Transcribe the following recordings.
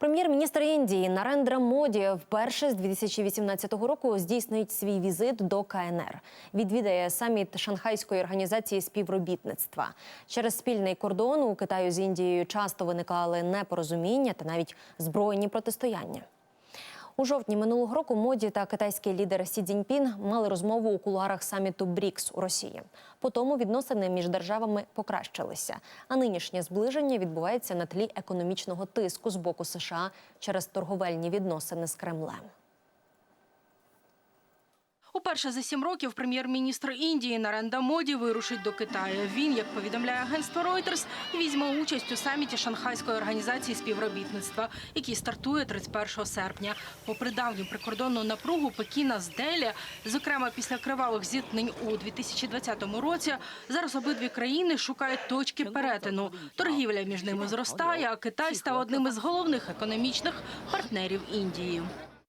Прем'єр-міністр Індії Нарендра Моді вперше з 2018 року здійснить свій візит до КНР. Відвідає саміт Шанхайської організації співробітництва. Через спільний кордон у Китаю з Індією часто виникали непорозуміння та навіть збройні протистояння. У жовтні минулого року моді та китайський лідер Сі Цзіньпін мали розмову у кулуарах саміту БРІКС у Росії. По тому відносини між державами покращилися. А нинішнє зближення відбувається на тлі економічного тиску з боку США через торговельні відносини з Кремлем. Уперше за сім років прем'єр-міністр Індії Наренда Моді вирушить до Китаю. Він, як повідомляє агентство Reuters, візьме участь у саміті Шанхайської організації співробітництва, який стартує 31 серпня. Попри давню прикордонну напругу Пекіна з Делі, зокрема після кривавих зіткнень у 2020 році, зараз обидві країни шукають точки перетину. Торгівля між ними зростає, а Китай став одним із головних економічних партнерів Індії.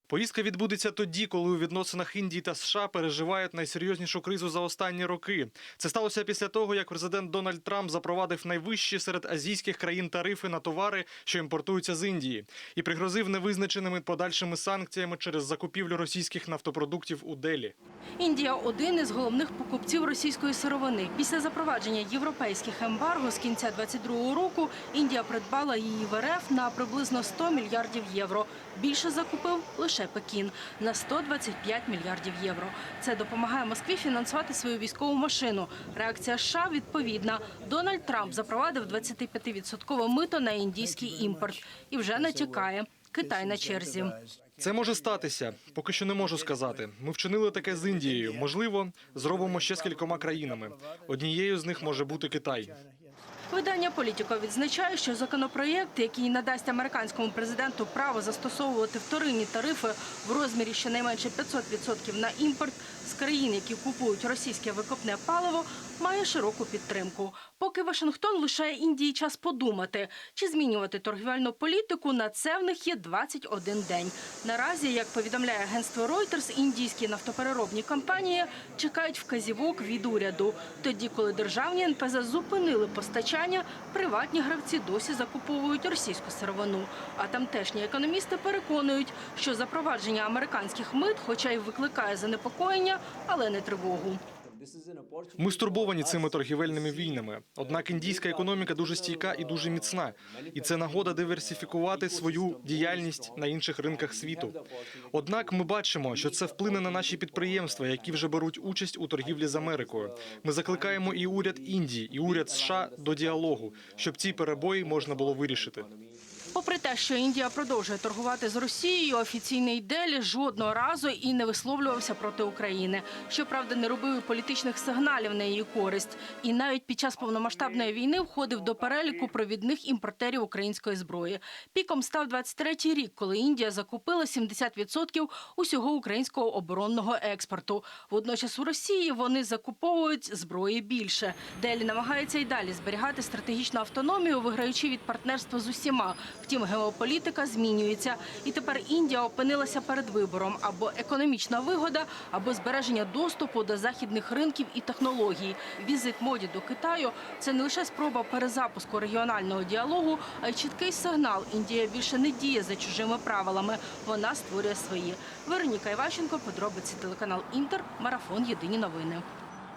Поїздка відбудеться тоді, коли у відносинах Індії та США переживають найсерйознішу кризу за останні роки. Це сталося після того, як президент Дональд Трамп запровадив найвищі серед азійських країн тарифи на товари, що імпортуються з Індії, і пригрозив невизначеними подальшими санкціями через закупівлю російських нафтопродуктів у Делі. Індія один із головних покупців російської сировини. Після запровадження європейських ембарго з кінця 22-го року Індія придбала її в РФ на приблизно 100 мільярдів євро. Більше закупив лише Пекін на 125 мільярдів євро. Це допомагає Москві фінансувати свою військову машину. Реакція США відповідна. Дональд Трамп запровадив 25% мито на індійський імпорт і вже натякає. Китай на черзі. Це може статися, поки що не можу сказати. Ми вчинили таке з Індією. Можливо, зробимо ще з кількома країнами. Однією з них може бути Китай. Видання Політіко відзначає, що законопроєкт, який надасть американському президенту право застосовувати вторинні тарифи в розмірі щонайменше 500% на імпорт з країн, які купують російське викопне паливо, має широку підтримку. Поки Вашингтон лишає Індії час подумати, чи змінювати торгівельну політику, на це в них є 21 день. Наразі, як повідомляє агентство Reuters, індійські нафтопереробні компанії чекають вказівок від уряду. Тоді, коли державні НПЗ зупинили постачання, приватні гравці досі закуповують російську сировину. А тамтешні економісти переконують, що запровадження американських мит, хоча й викликає занепокоєння, але не тривогу. Ми стурбовані цими торгівельними війнами. Однак індійська економіка дуже стійка і дуже міцна, і це нагода диверсифікувати свою діяльність на інших ринках світу. Однак ми бачимо, що це вплине на наші підприємства, які вже беруть участь у торгівлі з Америкою. Ми закликаємо і уряд Індії, і уряд США до діалогу, щоб ці перебої можна було вирішити. Попри те, що Індія продовжує торгувати з Росією, офіційний Делі жодного разу і не висловлювався проти України. Щоправда, не робив і політичних сигналів на її користь. І навіть під час повномасштабної війни входив до переліку провідних імпортерів української зброї. Піком став 23-й рік, коли Індія закупила 70% усього українського оборонного експорту. Водночас у Росії вони закуповують зброї більше. Делі намагається й далі зберігати стратегічну автономію, виграючи від партнерства з усіма. Втім, геополітика змінюється, і тепер Індія опинилася перед вибором або економічна вигода, або збереження доступу до західних ринків і технологій. Візит моді до Китаю це не лише спроба перезапуску регіонального діалогу, а й чіткий сигнал. Індія більше не діє за чужими правилами. Вона створює свої. Вероніка Іващенко, подробиці телеканал Інтер, марафон Єдині новини.